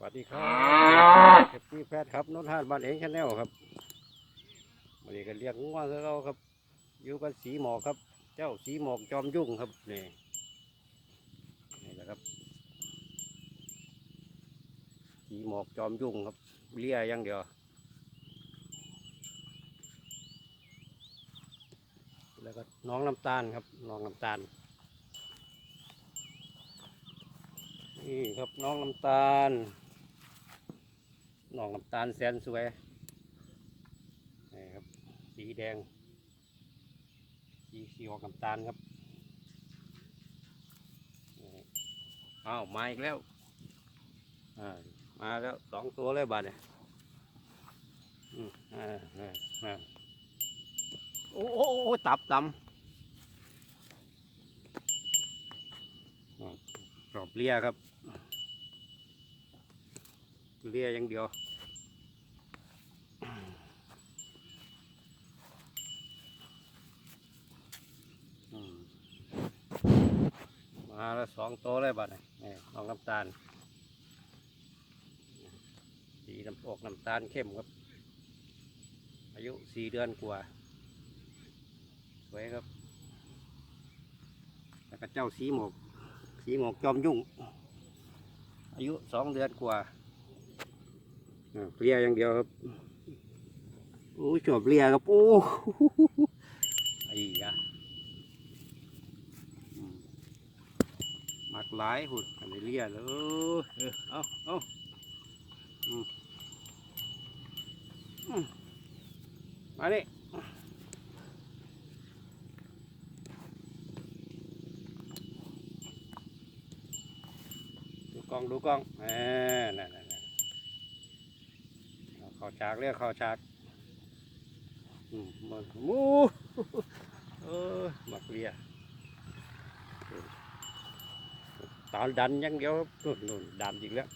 สวัสดีครับเอฟซีแพทย์ครับนนทานบ้านเองชาแนลครับวันนี้ก็เรียกงัวคือเราครับ อยู่กันสีหมอกครับ เจ้าสีหมอกจอมยุ่งครับนี่นี่แหละครับสีหมอกจอมยุ่งครับเลียอย่างเดียวแล้วก็น้องน้ำตาลครับน้องน้ำตาลนี่ครับน้องน้ำตาล น้องน้ำตาลแสนสวยนี่ครับ สีแดง สีสีออกน้ำตาลครับอ้าวมาอีกแล้วมาแล้วสองตัวเลยบาดเนี่ยโอ้โอ้ตับตำอ่ากรอบเลียครับ เลียอย่างเดียวมาแล้วสองโตวเลยบัดนี้นี่น้องน้ำตาลสีน้ำออกน้ำตาลเข้มครับ อายุสี่เดือนกว่า สวยครับแล้วก็เจ้าสีหมกสีหมกจอมยุ่ง อายุสองเดือนกว่า เลียอย่างเดียวครับโอ้ยชอบเลียครับโอ้ไอ้ยะอืมมักหลายหุ่นอันนี้เลียเลยเออเออเอาเอาอืมอืมมาดิดูกล้องดูกล้องเออนั่นนั่นนั่นเอาฉากเรียกเข้าฉากอืมมันมูเออมักเลียตอนดันยังเดียวนู่นนู่นดันอีกแล้ว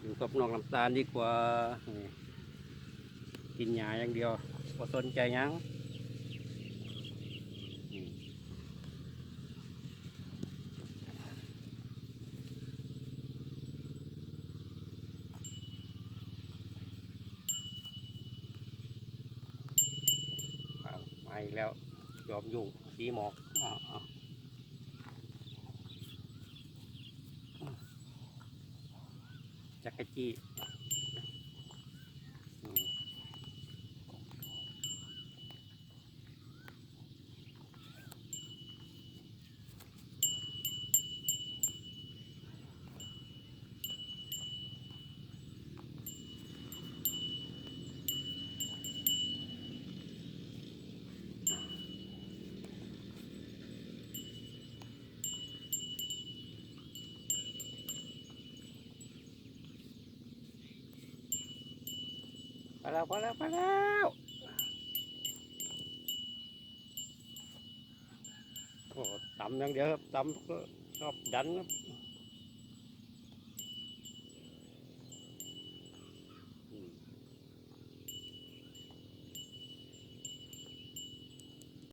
อยู่กับน้องน้ำตาลดีกว่า กินหญ้าอย่างเดียวพอสนใจยังอืม อ้าว มาอีกแล้วยอมยุ่งสีหมอกอาวอ้าวจักรจี้ ไปแล้วไปแล้วไปแล้วโอ้ตำอย่างเดียวครับตำก็ชอบดันครับ